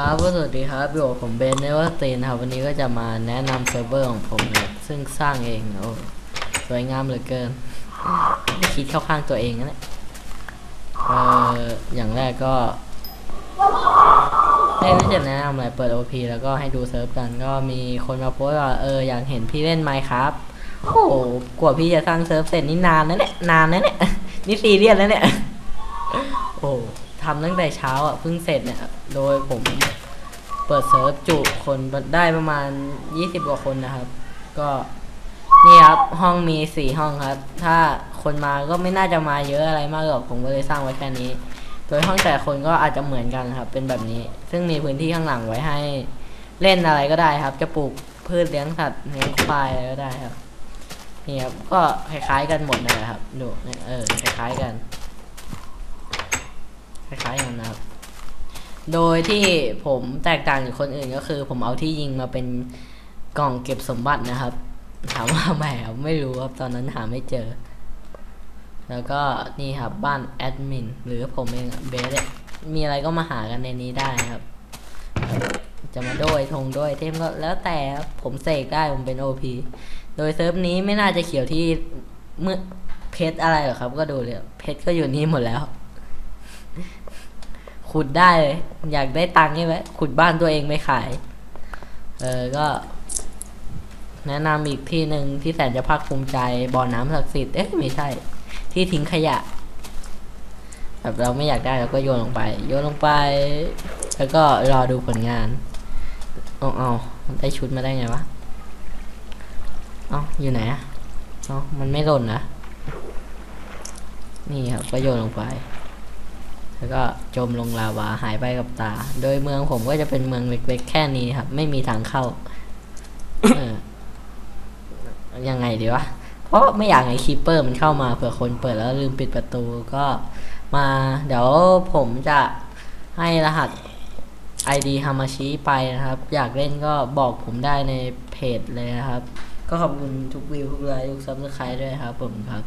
ครับก็สวัสดีครับอยู่กับผมเบนเนวตีนครับวันนี้ก็จะมาแนะนำเซิร์ฟเวอร์ของผมนะซึ่งสร้างเองโอ้สวยงามเหลือเกินไม่คิดเข้าข้างตัวเองนะเนี่ยเอออย่างแรกก็ไม่นจะแนะนำอะไรเปิด OP แล้วก็ให้ดูเซิร์ฟกันก็มีคนมาโพสว่าเอออยากเห็นพี่เล่นไมค์ครับโอ้โหกว่าพี่จะสร้างเซิร์ฟเสร็จนี่นานนะเนี่ยนานนะเนี่ยนี่ซีเรียสแล้วเนี่ยโอ้ ทำตั้งแต่เช้าอะเพิ่งเสร็จเนี่ยโดยผมเปิดเซิร์ฟจุคนได้ประมาณ 20 กว่าคนนะครับ ก็นี่ครับห้องมีสี่ห้องครับ ถ้าคนมาก็ไม่น่าจะมาเยอะอะไรมากหรอกผมก็เลยสร้างไว้แค่นี้ โดยห้องแต่คนก็อาจจะเหมือนกันครับ เป็นแบบนี้ ซึ่งมีพื้นที่ข้างหลังไว้ให้ เล่นอะไรก็ได้ครับ จะปลูกพืชเลี้ยงสัตว์เลี้ยงควายอะไรก็ได้ครับนี่ครับก็คล้ายๆกันหมดเลยครับดูเนี่ยเออคล้ายๆกัน คล้ายๆกันนะครับ โดยที่ผมแตกต่างจากคนอื่นก็คือ ผมเอาที่ยิงมาเป็นกล่องเก็บสมบัตินะครับ ถามว่าแหมไม่รู้ครับตอนนั้นหาไม่เจอ แล้วก็นี่ครับบ้านแอดมินหรือผมเองเบสเนี่ยมีอะไรก็มาหากันในนี้ได้ครับ จะมาโดยทงโดยเทมก็แล้วแต่ครับผมเสกได้ผมเป็นโอพโดยเซิร์ฟนี้ไม่น่าจะเขียวที่เมื่อเพชรอะไรหรอกครับ ก็ดูเลยเพชรก็อยู่นี่หมดแล้ว ขุดได้เลยอยากได้ตังค์ใช่ไหมขุดบ้านตัวเองไม่ขาย เออก็ แนะนำอีกที่หนึ่งที่แสนจะภาคภูมิใจบ่อน้ำศักดิ์สิทธิ์เอ๊ะไม่ใช่ ที่ทิ้งขยะ แบบเราไม่อยากได้เราก็โยนลงไป โยนลงไป แล้วก็รอดูผลงานเอาเอาได้ชุดมาได้ไงวะเอาอยู่ไหนอะเอามันไม่หล่นนะนี่ครับก็โยนลงไป แล้วก็จมลงลาวาหายไปกับตา โดยเมืองผมก็จะเป็นเมืองเล็กๆแค่นี้ครับ ไม่มีทางเข้าเออยังไงดีวะ เพราะไม่อยากให้คีปเปอร์มันเข้ามาเผื่อคนเปิดแล้วลืมปิดประตูก็มาเดี๋ยวผมจะให้รหัส ID ฮามาชิไปนะครับ อยากเล่นก็บอกผมได้ในเพจเลยนะครับ ก็ขอบคุณทุกวิวทุกไลค์ทุกซับสไครต์ด้วยครับผมครับ